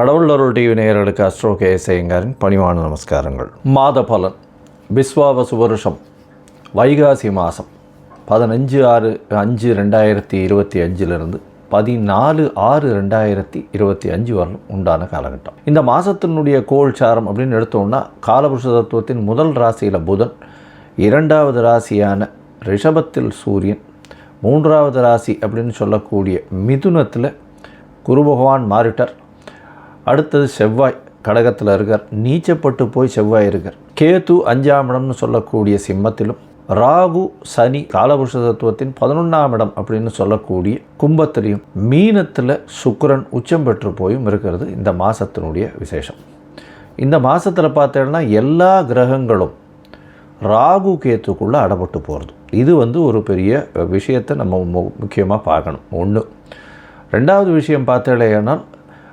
கடவுள் அருள் டிவி நேயர்களுக்கு அஸ்ட்ரோ கே பணிவான நமஸ்காரங்கள். மாத பலன் விஸ்வாவசு வருஷம் வைகாசி மாதம் பதினஞ்சு ஆறு அஞ்சு ரெண்டாயிரத்தி இருபத்தி அஞ்சிலிருந்து பதினாலு ஆறு ரெண்டாயிரத்தி இருபத்தி அஞ்சு வரலும் உண்டான காலகட்டம். இந்த மாதத்தினுடைய கோள் சாரம் அப்படின்னு எடுத்தோம்னா காலபுருஷ தத்துவத்தின் முதல் ராசியில் புதன் இரண்டாவது ராசியான ரிஷபத்தில் சூரியன் மூன்றாவது ராசி அப்படின்னு சொல்லக்கூடிய மிதுனத்தில் குரு பகவான் மாறிட்டார். அடுத்தது செவ்வாய் கடகத்தில் இருக்கார். நீச்சப்பட்டு போய் செவ்வாய் இருக்கார். கேது அஞ்சாம் இடம்னு சொல்லக்கூடிய சிம்மத்திலும் ராகு சனி காலபுருஷ தத்துவத்தின் பதினொன்றாம் இடம் அப்படின்னு சொல்லக்கூடிய கும்பத்திலையும் மீனத்தில் சுக்கரன் உச்சம் பெற்று போயும் இருக்கிறது இந்த மாதத்தினுடைய விசேஷம். இந்த மாதத்தில் பார்த்தேன்னா எல்லா கிரகங்களும் ராகு கேத்துக்குள்ளே அடப்பட்டு போகிறது இது வந்து ஒரு பெரிய விஷயத்தை நம்ம மு- முக்கியமாக பார்க்கணும். ஒன்று ரெண்டாவது விஷயம் பார்த்தேன்னா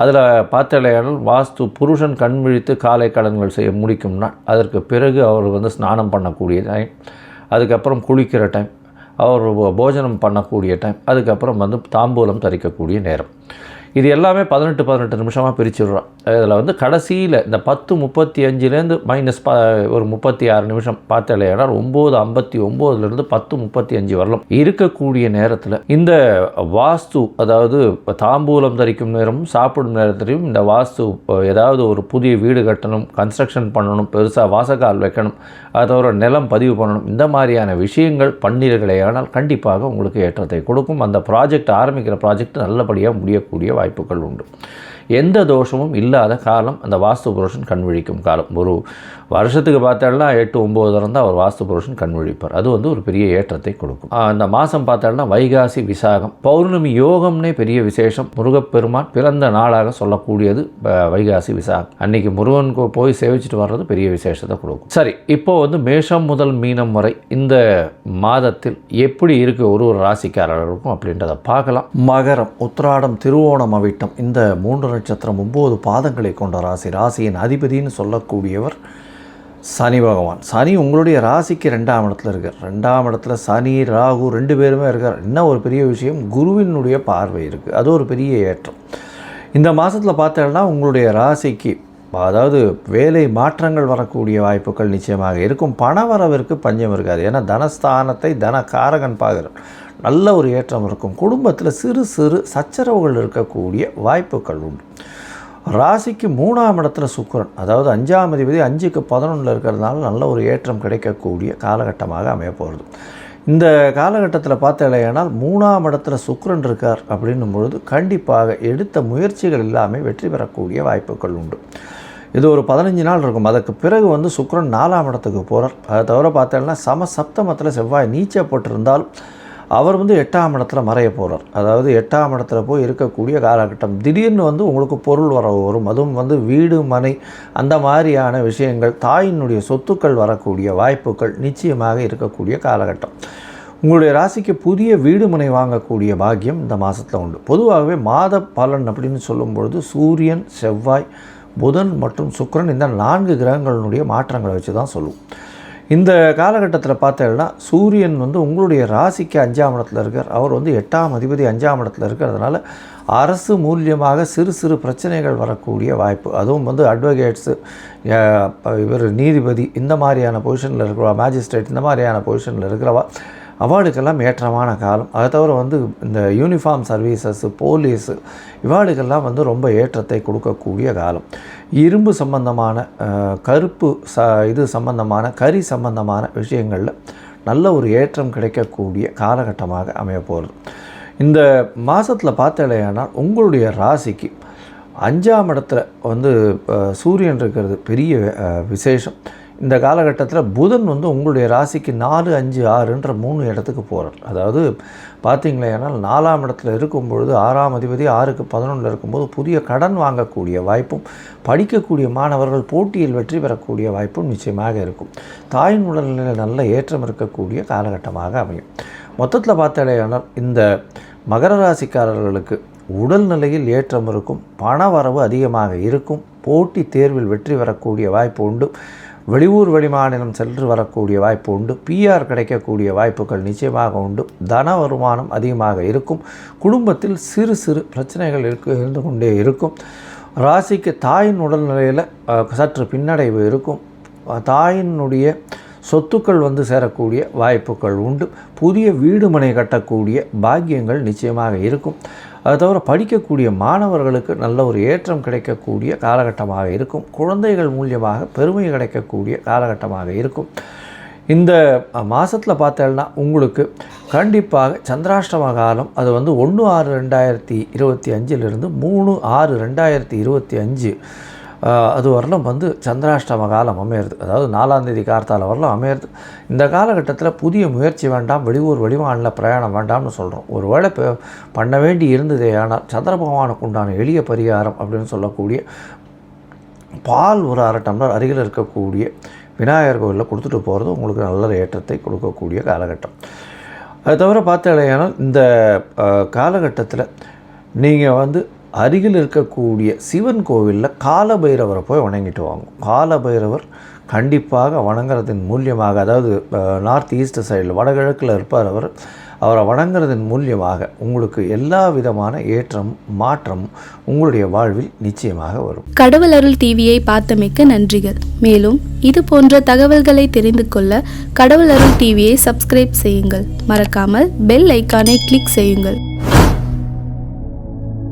அதில் பார்த்தாலேயானால் வாஸ்து புருஷன் கண் விழித்து காலை கடன்கள் செய்ய முடிக்கும் நாள். அதற்கு பிறகு அவர் வந்து ஸ்நானம் பண்ணக்கூடிய டைம் அதுக்கப்புறம் குளிக்கிற டைம் அவர் போஜனம் பண்ணக்கூடிய டைம் அதுக்கப்புறம் வந்து தாம்பூலம் தரிக்கக்கூடிய நேரம். இது எல்லாமே பதினெட்டு பதினெட்டு நிமிஷமாக பிரிச்சுடுறோம் இதில் வந்து கடைசியில் இந்த பத்து முப்பத்தி அஞ்சுலேருந்து மைனஸ் ப ஒரு முப்பத்தி ஆறு நிமிஷம் பார்த்தாலேனால் ஒம்பது ஐம்பத்தி ஒம்போதுலேருந்து பத்து முப்பத்தி அஞ்சு வரலாம். இருக்கக்கூடிய நேரத்தில் இந்த வாஸ்து அதாவது தாம்பூலம் தரிக்கும் நேரமும் சாப்பிடும் நேரத்திலையும் இந்த வாஸ்து இப்போ ஏதாவது ஒரு புதிய வீடு கட்டணும் கன்ஸ்ட்ரக்ஷன் பண்ணணும் பெருசாக வாசக்கால் வைக்கணும் அதோட நிலம் பதிவு பண்ணணும் இந்த மாதிரியான விஷயங்கள் பண்ணீர்களேயானால் கண்டிப்பாக உங்களுக்கு ஏற்றத்தை கொடுக்கும். அந்த ப்ராஜெக்ட் ஆரம்பிக்கிற ப்ராஜெக்ட் நல்லபடியாக முடியக்கூடிய வாய்ப்புகள் உண்டு எந்த தோஷமும் இல்லாத காலம் அந்த வாஸ்து புருஷன் கண்விழிக்கும் காலம். ஒரு வருஷத்துக்கு பார்த்தோம்னா எட்டு ஒம்பது தரம் தான் அவர் வாஸ்து புருஷன் கண் விழிப்பார் அது வந்து ஒரு பெரிய ஏற்றத்தை கொடுக்கும். அந்த மாதம் பார்த்தோம்னா வைகாசி விசாகம். பௌர்ணமி யோகம்னே பெரிய விசேஷம். முருகப்பெருமான் பிறந்த நாளாக சொல்லக்கூடியது வைகாசி விசாகம். அன்னைக்கு முருகன் போய் சேவிச்சுட்டு வர்றது பெரிய விசேஷத்தை கொடுக்கும். சரி இப்போ வந்து மேஷம் முதல் மீனம் வரை இந்த மாதத்தில் எப்படி இருக்கு ஒரு ஒரு ராசிக்காரர்களுக்கும் அப்படின்றத பார்க்கலாம். மகரம் உத்திராடம் திருவோணம் அவிட்டம் இந்த மூன்று நட்சத்திரம் ஒம்பது பாதங்களை கொண்ட ராசி. ராசியின் அதிபதின்னு சொல்லக்கூடியவர் சனி பகவான். சனி உங்களுடைய ராசிக்கு ரெண்டாம் இடத்துல இருக்கார் ரெண்டாம் இடத்துல சனி ராகு ரெண்டு பேருமே இருக்கார். என்ன ஒரு பெரிய விஷயம்? குருவினுடைய பார்வை இருக்குது அது ஒரு பெரிய ஏற்றம். இந்த மாதத்தில் பார்த்தோம்னா உங்களுடைய ராசிக்கு அதாவது வேலை மாற்றங்கள் வரக்கூடிய வாய்ப்புகள் நிச்சயமாக இருக்கும். பண வரவிற்கு பஞ்சம் இருக்காது. ஏன்னா தனஸ்தானத்தை தனகாரகன் பாகர்கள் நல்ல ஒரு ஏற்றம் இருக்கும். குடும்பத்தில் சிறு சிறு சச்சரவுகள் இருக்கக்கூடிய வாய்ப்புகள் உண்டு. ராசிக்கு மூணாம் இடத்துல சுக்கரன் அதாவது அஞ்சாம் அதிபதி அஞ்சுக்கு பதினொன்றில் இருக்கிறதுனால நல்ல ஒரு ஏற்றம் கிடைக்கக்கூடிய காலகட்டமாக அமையப்போகிறது இந்த காலகட்டத்தில் பார்த்தலையானால் மூணாம் இடத்துல சுக்கரன் இருக்கார் அப்படின்னும் பொழுது கண்டிப்பாக எடுத்த முயற்சிகள் எல்லாமே வெற்றி பெறக்கூடிய வாய்ப்புகள் உண்டு. இது ஒரு பதினஞ்சு நாள் இருக்கும். அதற்கு பிறகு வந்து சுக்கரன் நாலாம் இடத்துக்கு போகிறார் அதை தவிர பார்த்தோம்னா சம சப்தமத்தில் செவ்வாய் நீச்சப்பட்டிருந்தால் அவர் வந்து எட்டாம் இடத்துல மறைய போகிறார் அதாவது எட்டாம் இடத்துல போய் இருக்கக்கூடிய காலகட்டம். திடீர்னு வந்து உங்களுக்கு பொருள் வரவு வரும். அதுவும் வந்து வீடு மனை அந்த மாதிரியான விஷயங்கள் தாயினுடைய சொத்துக்கள் வரக்கூடிய வாய்ப்புகள் நிச்சயமாக இருக்கக்கூடிய காலகட்டம். உங்களுடைய ராசிக்கு புதிய வீடு மனை வாங்கக்கூடிய பாக்கியம் இந்த மாதத்தில் உண்டு. பொதுவாகவே மாத பலன் அப்படின்னு சொல்லும் பொழுது சூரியன் செவ்வாய் புதன் மற்றும் சுக்கரன் இந்த நான்கு கிரகங்களினுடைய மாற்றங்களை வச்சு தான் சொல்லுவோம். இந்த காலகட்டத்தில் பார்த்தீங்கன்னா சூரியன் வந்து உங்களுடைய ராசிக்கு அஞ்சாம் இடத்துல இருக்கார். அவர் வந்து எட்டாம் அதிபதி அஞ்சாம் இடத்துல இருக்கிறதுனால அரசு மூலியமாக சிறு சிறு பிரச்சனைகள் வரக்கூடிய வாய்ப்பு. அதுவும் வந்து அட்வொகேட்ஸு இவர் நீதிபதி இந்த மாதிரியான பொசிஷனில் இருக்கிறவா மேஜிஸ்ட்ரேட் இந்த மாதிரியான பொசிஷனில் இருக்கிறவா அவார்டுக்கெல்லாம் ஏற்றமான காலம். அதை தவிர வந்து இந்த யூனிஃபார்ம் சர்வீசஸ்ஸு போலீஸு இவார்டுக்கெல்லாம் வந்து ரொம்ப ஏற்றத்தை கொடுக்கக்கூடிய காலம். இரும்பு சம்பந்தமான கருப்பு ச இது சம்பந்தமான கறி சம்பந்தமான விஷயங்களில் நல்ல ஒரு ஏற்றம் கிடைக்கக்கூடிய காலகட்டமாக அமைய போகிறது இந்த மாதத்தில் பார்த்தலையானால் உங்களுடைய ராசிக்கு அஞ்சாம் இடத்துல வந்து சூரியன் இருக்கிறது பெரிய விசேஷம். இந்த காலகட்டத்தில் புதன் வந்து உங்களுடைய ராசிக்கு நாலு அஞ்சு ஆறுன்ற மூணு இடத்துக்கு போகிறார் அதாவது பார்த்தீங்களேனால் நாலாம் இடத்துல இருக்கும் பொழுது ஆறாம் அதிபதி ஆறுக்கு பதினொன்றில் இருக்கும்போது புதிய கடன் வாங்கக்கூடிய வாய்ப்பும் படிக்கக்கூடிய மாணவர்கள் போட்டியில் வெற்றி பெறக்கூடிய வாய்ப்பும் நிச்சயமாக இருக்கும். தாயின் உடல்நிலையில் நல்ல ஏற்றம் இருக்கக்கூடிய காலகட்டமாக அமையும். மொத்தத்தில் பார்த்தாலேயானால் இந்த மகர ராசிக்காரர்களுக்கு உடல்நிலையில் ஏற்றம் இருக்கும் பண வரவு அதிகமாக இருக்கும் போட்டி தேர்வில் வெற்றி பெறக்கூடிய வாய்ப்பு உண்டு. வெளியூர் வெளிமாநிலம் சென்று வரக்கூடிய வாய்ப்பு உண்டு. பிஆர் கிடைக்கக்கூடிய வாய்ப்புகள் நிச்சயமாக உண்டு. தன வருமானம் அதிகமாக இருக்கும். குடும்பத்தில் சிறு சிறு பிரச்சனைகள் இருக்கு இருந்து கொண்டே இருக்கும். ராசிக்கு தாயின் உடல்நிலையில் சற்று பின்னடைவு இருக்கும். தாயினுடைய சொத்துக்கள் வந்து சேரக்கூடிய வாய்ப்புகள் உண்டு. புதிய வீடுமனை கட்டக்கூடிய பாக்கியங்கள் நிச்சயமாக இருக்கும். அது தவிர படிக்கக்கூடிய மாணவர்களுக்கு நல்ல ஒரு ஏற்றம் கிடைக்கக்கூடிய காலகட்டமாக இருக்கும். குழந்தைகள் மூலியமாக பெருமை கிடைக்கக்கூடிய காலகட்டமாக இருக்கும். இந்த மாதத்தில் பார்த்தேன்னா உங்களுக்கு கண்டிப்பாக சந்திராஷ்டம காலம் அது வந்து ஒன்று ஆறு ரெண்டாயிரத்தி இருபத்தி அஞ்சிலிருந்து மூணு ஆறு ரெண்டாயிரத்தி இருபத்தி அஞ்சு அது வரலும் வந்து சந்திராஷ்டம காலம் அமையிறது. அதாவது நாலாந்தேதி கார்த்தால வரலும் அமையிறது. இந்த காலகட்டத்தில் புதிய முயற்சி வேண்டாம் வெளியூர் வெளிமாநில பிரயாணம் வேண்டாம்னு சொல்கிறோம் ஒரு வேளை இப்போ பண்ண வேண்டி இருந்ததே ஆனால் சந்திர பகவானுக்கு உண்டான எளிய பரிகாரம் அப்படின்னு சொல்லக்கூடிய பால் ஒரு அரை டம்ளர் அருகில் இருக்கக்கூடிய விநாயகர் கோவிலில் கொடுத்துட்டு போகிறது உங்களுக்கு நல்ல ஏற்றத்தை கொடுக்கக்கூடிய காலகட்டம். அது தவிர பார்த்தாலேயானால் இந்த காலகட்டத்தில் நீங்கள் வந்து அருகில் இருக்கக்கூடிய சிவன் கோவிலில் காலபைரவரை போய் வணங்கிட்டு வாங்க. காலபைரவர் கண்டிப்பாக வணங்குறதின் மூலியமாக அதாவது நார்த் ஈஸ்ட் சைடில் வடகிழக்கில் இருப்பார் அவர். அவரை வணங்குறதன் மூலியமாக உங்களுக்கு எல்லா விதமான ஏற்றம் மாற்றம் உங்களுடைய வாழ்வில் நிச்சயமாக வரும். கடவுள் அருள் டிவியை பார்த்தமைக்க நன்றிகள். மேலும் இது போன்ற தகவல்களை தெரிந்து கொள்ள கடவுள் அருள் டிவியை சப்ஸ்கிரைப் செய்யுங்கள். மறக்காமல் பெல் ஐக்கானை கிளிக் செய்யுங்கள்.